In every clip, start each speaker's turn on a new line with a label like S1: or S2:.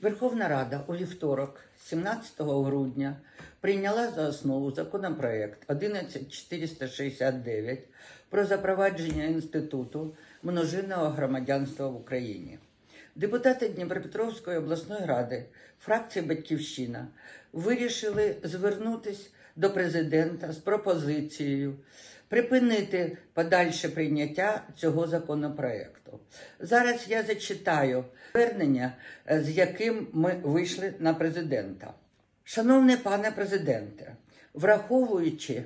S1: Верховна Рада у вівторок, 17 грудня, прийняла за основу законопроект 11469 про запровадження інституту множинного громадянства в Україні. Депутати Дніпропетровської обласної ради, фракції Батьківщина, вирішили звернутись до президента з пропозицією припинити подальше прийняття цього законопроекту. Зараз я зачитаю звернення, е, з яким ми вийшли на президента. Шановний пане президенте, враховуючи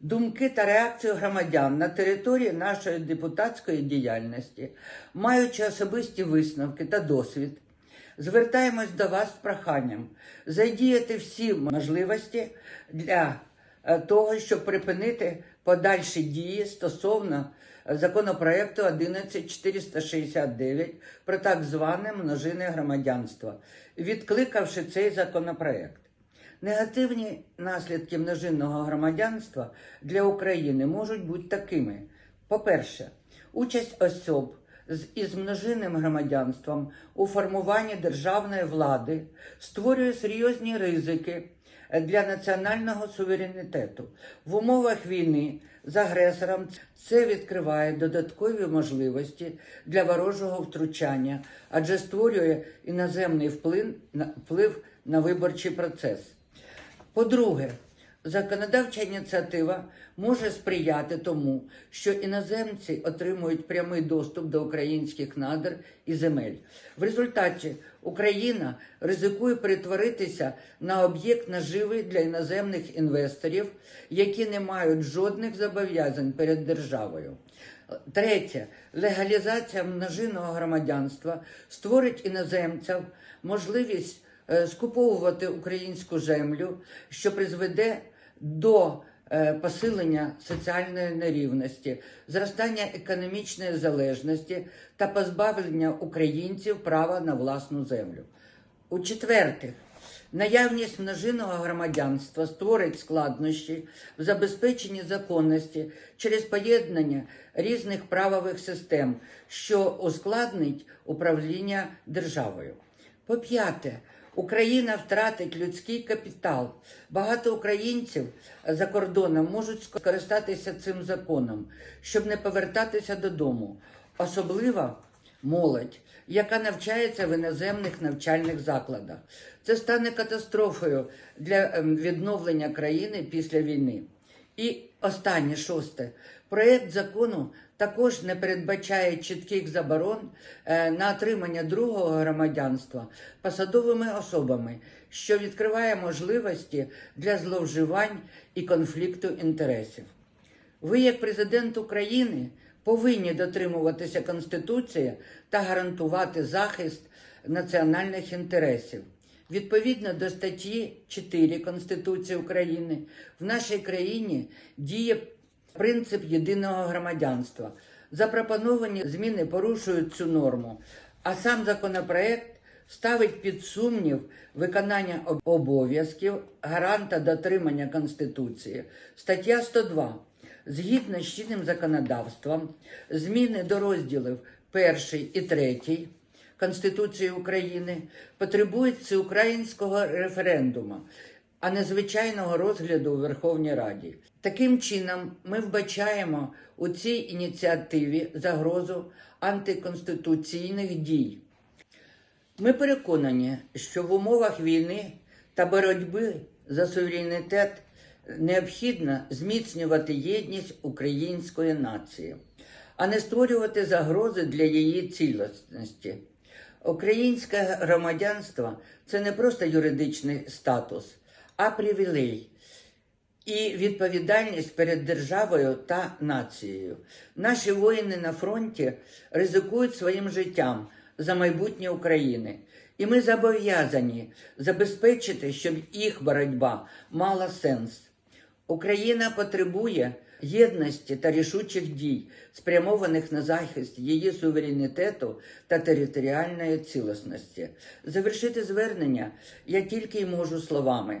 S1: думки та реакцію громадян на території нашої депутатської діяльності, маючи особисті висновки та досвід, звертаємось до вас з проханням задіяти всі можливості для е, того, щоб припинити подальші дії стосовно е, законопроекту 11469 про так зване множинне громадянство, відкликавши цей законопроект. Негативні наслідки множинного громадянства для України можуть бути такими: по-перше, участь осіб із множинним громадянством у формуванні державної влади створює серйозні ризики для національного суверенітету. В умовах війни з агресором це відкриває додаткові можливості для ворожого втручання, адже створює іноземний вплив на виборчий процес. По-друге, законодавча ініціатива може сприяти тому, що іноземці отримують прямий доступ до українських надр і земель. В результаті Україна ризикує перетворитися на об'єкт наживи для іноземних інвесторів, які не мають жодних зобов'язань перед державою. Третє, легалізація множинного громадянства створить іноземцям можливість скуповувати українську землю, що призведе до е, посилення соціальної нерівності, зростання економічної залежності та позбавлення українців права на власну землю. У четвертих, наявність множинного громадянства створить складнощі в забезпеченні законності через поєднання різних правових систем, що ускладнить управління державою. По-п'яте, Україна втратить людський капітал. Багато українців за кордоном можуть скористатися цим законом, щоб не повертатися додому, особливо молодь, яка навчається в іноземних навчальних закладах. Це стане катастрофою для ем, відновлення країни після війни. І останнє шосте. Проєкт закону також не передбачає чітких заборон е, на отримання другого громадянства посадовими особами, що відкриває можливості для зловживань і конфлікту інтересів. Ви, як президент України, повинні дотримуватися Конституції та гарантувати захист національних інтересів. Відповідно до статті 4 Конституції України, в нашій країні діє принцип єдиного громадянства. Запропоновані зміни порушують цю норму, а сам законопроект ставить під сумнів виконання обов'язків гаранта дотримання Конституції. Стаття 102. Згідно з чинним законодавством, зміни до розділів 1 і 3 Конституції України потребують всеукраїнського референдуму, а не звичайного розгляду у Верховній Раді. Таким чином, ми вбачаємо у цій ініціативі загрозу антиконституційних дій. Ми переконані, що в умовах війни та боротьби за суверенітет необхідно зміцнювати єдність української нації, а не створювати загрози для її цілісності. Українське громадянство це не просто юридичний статус, а привілей і відповідальність перед державою та нацією. Наші воїни на фронті ризикують своїм життям за майбутнє України. І ми зобов'язані забезпечити, щоб їх боротьба мала сенс. Україна потребує єдності та рішучих дій, спрямованих на захист її суверенітету та територіальної цілісності. Завершити звернення я тільки й можу словами: